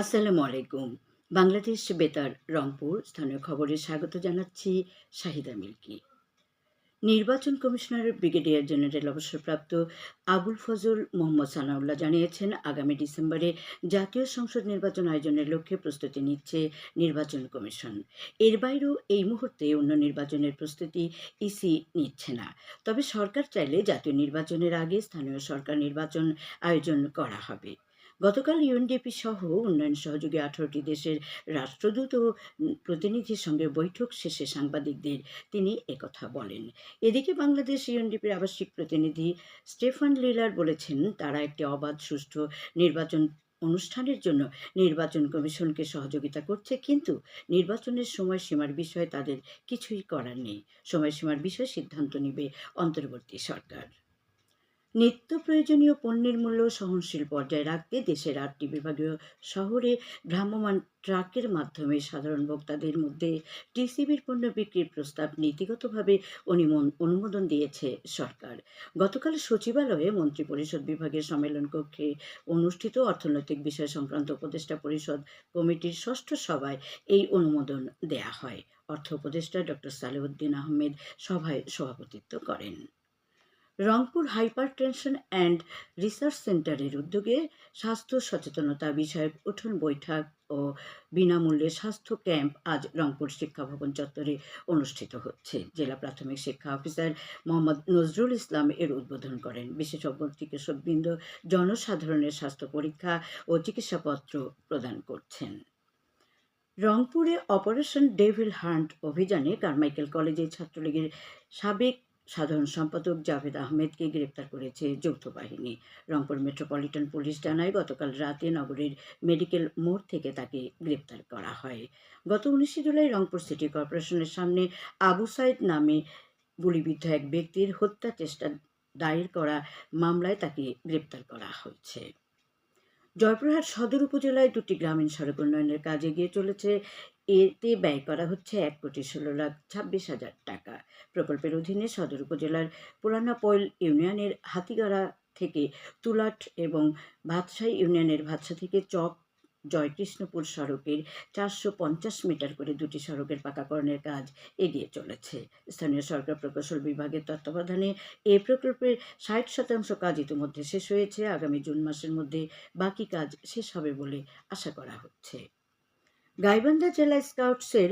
আসসালামু আলাইকুম। বাংলাদেশ বেতার, রংপুর। স্থানীয় খবরে স্বাগত জানাচ্ছি শাহিদা মিল্কি নির্বাচন কমিশনার ব্রিগেডিয়ার জেনারেল অবসরপ্রাপ্ত আবুল ফজল মোহাম্মদ সানাউল্লাহ জানিয়েছেন, আগামী ডিসেম্বরে জাতীয় সংসদ নির্বাচন আয়োজনের লক্ষ্যে প্রস্তুতি নিচ্ছে নির্বাচন কমিশন। এর বাইরেও এই মুহূর্তে অন্য নির্বাচনের প্রস্তুতি ইসি নিচ্ছে না। তবে সরকার চাইলে জাতীয় নির্বাচনের আগে স্থানীয় সরকার নির্বাচন আয়োজন করা হবে। গতকাল ইউএনডিপি সহ উন্নয়ন সহযোগী আঠারোটি দেশের রাষ্ট্রদূত ও প্রতিনিধির সঙ্গে বৈঠক শেষে সাংবাদিকদের তিনি একথা বলেন। এদিকে বাংলাদেশ ইউএনডিপির আবাসিক প্রতিনিধি স্টেফান লিলার বলেছেন, তারা একটি অবাধ, সুষ্ঠু নির্বাচন অনুষ্ঠানের জন্য নির্বাচন কমিশনকে সহযোগিতা করছে, কিন্তু নির্বাচনের সময়সীমার বিষয়ে তাদের কিছুই করার নেই। সময়সীমার বিষয়ে সিদ্ধান্ত নেবে অন্তর্বর্তী সরকার। নিত্য প্রয়োজনীয় পণ্যের মূল্য সহনশীল পর্যায়ে রাখতে দেশের আটটি বিভাগীয় শহরে ভ্রাম্যমাণ ট্রাকের মাধ্যমে সাধারণ ভোক্তাদের মধ্যে টিসিবির পণ্য বিক্রির প্রস্তাব নীতিগতভাবে অনুমোদন অনুমোদন দিয়েছে সরকার। গতকাল সচিবালয়ে মন্ত্রিপরিষদ বিভাগের সম্মেলন কক্ষে অনুষ্ঠিত অর্থনৈতিক বিষয় সংক্রান্ত উপদেষ্টা পরিষদ কমিটির ষষ্ঠ সভায় এই অনুমোদন দেয়া হয়। অর্থ উপদেষ্টা ডক্টর সালেউদ্দিন আহমেদ সভায় সভাপতিত্ব করেন। Rangpur hypertension and research সেন্টারের উদ্যোগে স্বাস্থ্য সচেতনতা বিষয়ক উঠোন বৈঠক ও বিনামূল্যে স্বাস্থ্য ক্যাম্প আজ রংপুর শিক্ষা ভবন চত্বরে অনুষ্ঠিত হচ্ছে। জেলা প্রাথমিক শিক্ষা অফিসার মোহাম্মদ নজরুল ইসলাম এর উদ্বোধন করেন। বিশেষজ্ঞ, চিকিৎসকবৃন্দ, জনসাধারণের স্বাস্থ্য পরীক্ষা ও চিকিৎসাপত্র প্রদান করছেন। রংপুরে অপারেশন ডেভিল হান্ট অভিযানে কারমাইকেল কলেজের ছাত্রলীগের সাবেক সাধারণ সম্পাদক জাভেদ আহমেদকে গ্রেপ্তার করেছে যৌথ বাহিনী। রংপুর মেট্রোপলিটন পুলিশ জানায়, গতকাল রাতে নগরীর মেডিকেল মোড় থেকে তাকে গ্রেপ্তার করা হয়। গত উনিশে জুলাই রংপুর সিটি কর্পোরেশনের সামনে আবু সাইদ নামে গুলিবিদ্ধ এক ব্যক্তির হত্যা চেষ্টা দায়ের করা মামলায় তাকে গ্রেপ্তার করা হয়েছে। জয়পুরহাট সদর উপজেলায় দুটি গ্রামীণ সড়ক উন্নয়নের কাজে গিয়ে চলেছে। এতে ব্যয় করা হচ্ছে এক কোটি ষোলো লাখ ছাব্বিশ হাজার টাকা। প্রকল্পের অধীনে সদর উপজেলার পুরানা পয়েল ইউনিয়নের হাতিগাড়া থেকে তুলাট এবং ভাতসাই ইউনিয়নের ভাতসা থেকে চক জয়কৃষ্ণপুর সড়কের চারশো পঞ্চাশ মিটার করে দুটি সড়কের পাকাকরণের কাজ এগিয়ে চলেছে। স্থানীয় সরকার প্রকৌশল বিভাগের তত্ত্বাবধানে এই প্রকল্পের ষাট শতাংশ কাজ ইতিমধ্যে শেষ হয়েছে। আগামী জুন মাসের মধ্যে বাকি কাজ শেষ হবে বলে আশা করা হচ্ছে। গাইবান্ধা জেলা স্কাউটসের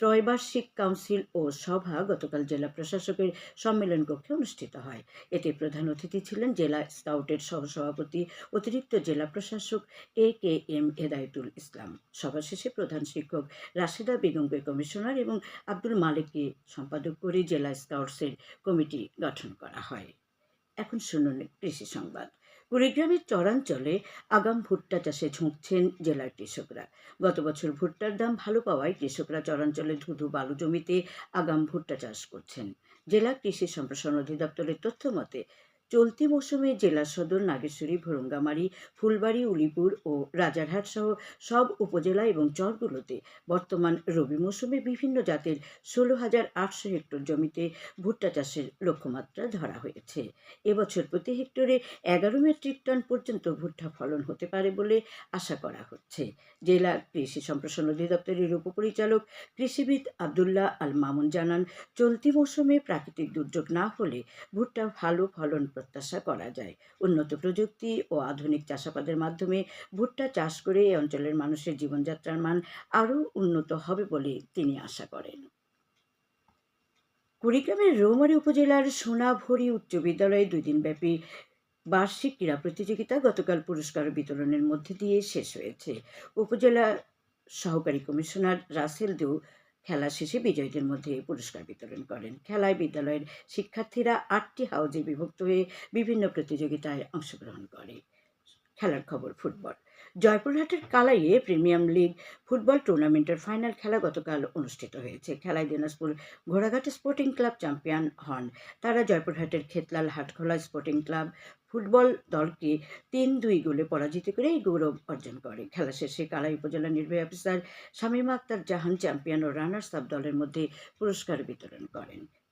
ত্রৈবার্ষিক কাউন্সিল ও সভা গতকাল জেলা প্রশাসকের সম্মেলন কক্ষে অনুষ্ঠিত হয়। এতে প্রধান অতিথি ছিলেন জেলা স্কাউটের সহসভাপতি, অতিরিক্ত জেলা প্রশাসক এ কে এম হেদায়তুল ইসলাম। সভা শেষে প্রধান শিক্ষক রাশেদা বেগমকে কমিশনার এবং আব্দুল মালিককে সম্পাদক করে জেলা স্কাউটসের কমিটি গঠন করা হয়। এখন শুনুন কৃষি সংবাদ। কুড়িগ্রামের চরাঞ্চলে আগাম ভুট্টা চাষে ঝুঁকছেন জেলার কৃষকরা। গত বছর ভুট্টার দাম ভালো পাওয়ায় কৃষকরা চরাঞ্চলে ধুধু বালু জমিতে আগাম ভুট্টা চাষ করছেন। জেলা কৃষি সম্প্রসারণ অধিদপ্তরের তথ্য মতে চলতি মৌসুমে জেলা সদর নাগেশ্বরী, ভুরুঙ্গামারি, ফুলবাড়ি, উলিপুর ও রাজারহাট সহ সব উপজেলা এবং চরগুলোতে বর্তমান রবি মৌসুমে বিভিন্ন জাতের ষোলো হাজার আটশো হেক্টর জমিতে ভুট্টা চাষের লক্ষ্যমাত্রা ধরা হয়েছে। এবছর প্রতি হেক্টরে এগারো মেট্রিক টন পর্যন্ত ভুট্টা ফলন হতে পারে বলে আশা করা হচ্ছে। জেলা কৃষি সম্প্রসারণ অধিদপ্তরের উপপরিচালক কৃষিবিদ আবদুল্লাহ আল মামুন জানান, চলতি মৌসুমে প্রাকৃতিক দুর্যোগ না হলে ভুট্টা ভালো ফলন প্রত্যাশা করা যায়। উন্নত প্রযুক্তি ও আধুনিক চাষাবাদের মাধ্যমে ভুট্টা চাষ করে এই অঞ্চলের মানুষের জীবনযাত্রার মান আরও উন্নত হবে বলে তিনি আশা করেন। কুড়িগ্রামের রৌমারী উপজেলার সোনাভরি উচ্চ বিদ্যালয়ে দুই দিনব্যাপী বার্ষিক ক্রীড়া প্রতিযোগিতা গতকাল পুরস্কার বিতরণের মধ্যে দিয়ে শেষ হয়েছে। উপজেলা সহকারী কমিশনার রাসেল দেউ খেলা শেষে বিজয়ীদের মধ্যে পুরস্কার বিতরণ করেন। খেলায় বিদ্যালয়ের শিক্ষার্থীরা আটটি হাউজে বিভক্ত হয়ে বিভিন্ন প্রতিযোগিতায় অংশগ্রহণ করে। খেলার খবর ফুটবল। জয়পুরহাটের কালাইয়ে প্রিমিয়াম লিগ ফুটবল টুর্নামেন্টের ফাইনাল খেলা গতকাল অনুষ্ঠিত হয়েছে। খেলায় দিনাজপুর ঘোড়াঘাট স্পোর্টিং ক্লাব চ্যাম্পিয়ন হন। তারা জয়পুরহাটের Khetlal Hatkhola sporting club football দলকে তিন দুই গোলে পরাজিত করে এই গৌরব অর্জন করে। খেলা শেষে কালাই উপজেলা নির্বাহী অফিসার শামীমা আক্তার জাহান চ্যাম্পিয়ন ও রানার্স আপ দলের মধ্যে পুরস্কার বিতরণ করেন।